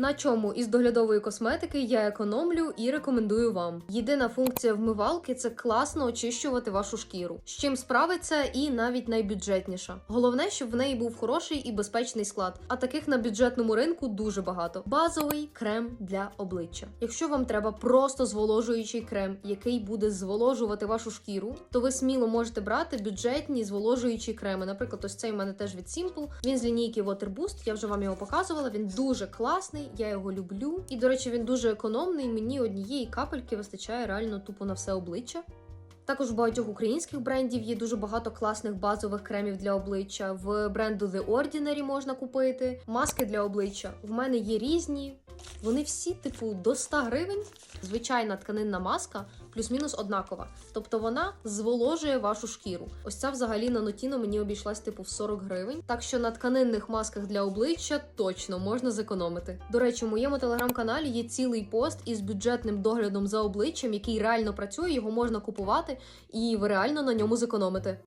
На чому із доглядової косметики я економлю і рекомендую вам. Єдина функція вмивалки це класно очищувати вашу шкіру. З чим справиться і навіть найбюджетніша. Головне, щоб в неї був хороший і безпечний склад. А таких на бюджетному ринку дуже багато. Базовий крем для обличчя. Якщо вам треба просто зволожуючий крем, який буде зволожувати вашу шкіру, то ви сміло можете брати бюджетні зволожуючі креми. Наприклад, ось цей у мене теж від Simple. Він з лінійки Water Boost. Я вже вам його показувала. Він дуже класний, я його люблю. І, до речі, він дуже економний. Мені однієї капельки вистачає реально тупо на все обличчя. Також у багатьох українських брендів є дуже багато класних базових кремів для обличчя. В бренду The Ordinary можна купити. Маски для обличчя. В мене є різні. Вони всі, типу, до 100 гривень. Звичайна тканинна маска плюс-мінус однакова. Тобто вона зволожує вашу шкіру. Ось ця взагалі на нотіно мені обійшлась типу в 40 гривень. Так що на тканинних масках для обличчя точно можна зекономити. До речі, у моєму телеграм-каналі є цілий пост із бюджетним доглядом за обличчям, який реально працює, його можна купувати, і ви реально на ньому зекономите.